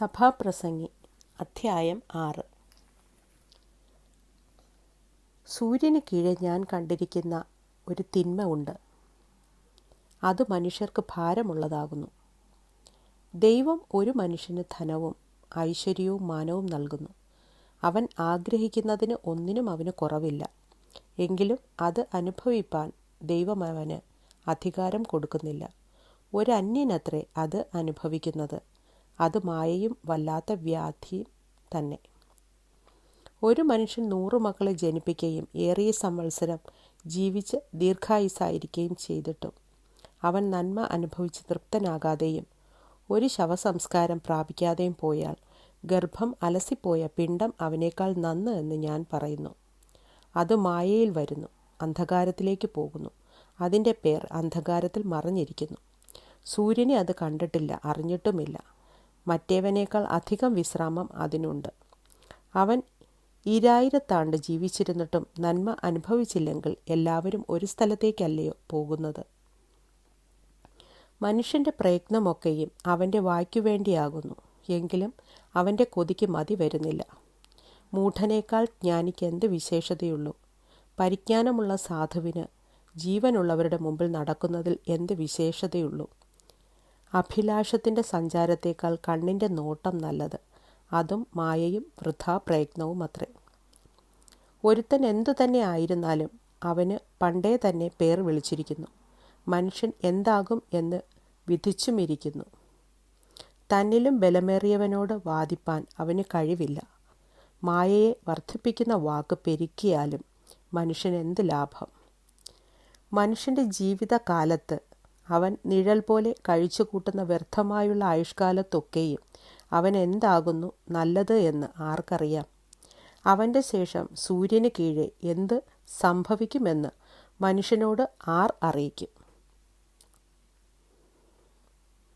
സഭാപ്രസംഗി അധ്യായം ആറ്. സൂര്യന് കീഴെ ഞാൻ കണ്ടിരിക്കുന്ന ഒരു തിന്മ ഉണ്ട്. അത് മനുഷ്യർക്ക് ഭാരമുള്ളതാകുന്നു. ദൈവം ഒരു മനുഷ്യന് ധനവും ഐശ്വര്യവും മാനവും നൽകുന്നു. അവൻ ആഗ്രഹിക്കുന്നതിന് ഒന്നിനും അവന് കുറവില്ല. എങ്കിലും അത് അനുഭവിപ്പാൻ ദൈവം അവന് അധികാരം കൊടുക്കുന്നില്ല. ഒരന്യനത്രേ അത് അനുഭവിക്കുന്നത്. അത് മായയും വല്ലാത്ത വ്യാധിയും തന്നെ. ഒരു മനുഷ്യൻ നൂറു മക്കളെ ജനിപ്പിക്കുകയും ഏറിയ സംവത്സരം ജീവിച്ച് ദീർഘായുസായിരിക്കുകയും ചെയ്തിട്ടും അവൻ നന്മ അനുഭവിച്ച് തൃപ്തനാകാതെയും ഒരു ശവസംസ്കാരം പ്രാപിക്കാതെയും പോയാൽ ഗർഭം അലസിപ്പോയ പിണ്ടം അവനേക്കാൾ നന്ന് എന്ന് ഞാൻ പറയുന്നു. അത് മായയിൽ വരുന്നു അന്ധകാരത്തിലേക്ക് പോകുന്നു. അതിന്റെ പേർ അന്ധകാരത്തിൽ മറഞ്ഞിരിക്കുന്നു. സൂര്യനെ അത് കണ്ടിട്ടില്ല അറിഞ്ഞിട്ടുമില്ല. മറ്റേവനേക്കാൾ അധികം വിശ്രാമം അതിനുണ്ട്. അവൻ ഈരായിരത്താണ്ട് ജീവിച്ചിരുന്നിട്ടും നന്മ അനുഭവിച്ചില്ലെങ്കിൽ എല്ലാവരും ഒരു സ്ഥലത്തേക്കല്ലയോ പോകുന്നത്. മനുഷ്യന്റെ പ്രയത്നമൊക്കെയും അവന്റെ വായ്ക്കു വേണ്ടിയാകുന്നു എങ്കിലും അവന്റെ കൊതിക്ക് മതി വരുന്നില്ല. മൂഢനേക്കാൾ ജ്ഞാനിക്ക് എന്ത് വിശേഷതയുള്ളൂ? പരിജ്ഞാനമുള്ള സാധുവിന് ജീവനുള്ളവരുടെ മുമ്പിൽ നടക്കുന്നതിൽ എന്ത് വിശേഷതയുള്ളൂ? അഭിലാഷത്തിന്റെ സഞ്ചാരത്തേക്കാൾ കണ്ണിന്റെ നോട്ടം നല്ലത്. അതും മായയും വൃഥാ പ്രയത്നവും അത്രേ. ഒരുത്തൻ എന്തു തന്നെ ആയിരുന്നാലും അവന് പണ്ടേ തന്നെ പേർ വിളിച്ചിരിക്കുന്നു. മനുഷ്യൻ എന്താകും എന്ന് വിധിച്ചുമിരിക്കുന്നു. തന്നിലും ബലമേറിയവനോട് വാദിപ്പാൻ അവന് കഴിവില്ല. മായയെ വർദ്ധിപ്പിക്കുന്ന വാക്ക് പെരുക്കിയാലും മനുഷ്യൻ എന്ത് ലാഭം? മനുഷ്യന്റെ ജീവിതകാലത്ത് അവൻ നിഴൽ പോലെ കഴിച്ചു കൂട്ടുന്ന വ്യർത്ഥമായുള്ള ആയുഷ്കാലത്തൊക്കെയും അവൻ എന്താകുന്നു നല്ലത് എന്ന് ആർക്കറിയാം? അവന്റെ ശേഷം സൂര്യന് കീഴെ എന്ത് സംഭവിക്കുമെന്ന് മനുഷ്യനോട് ആർ അറിയിക്കും.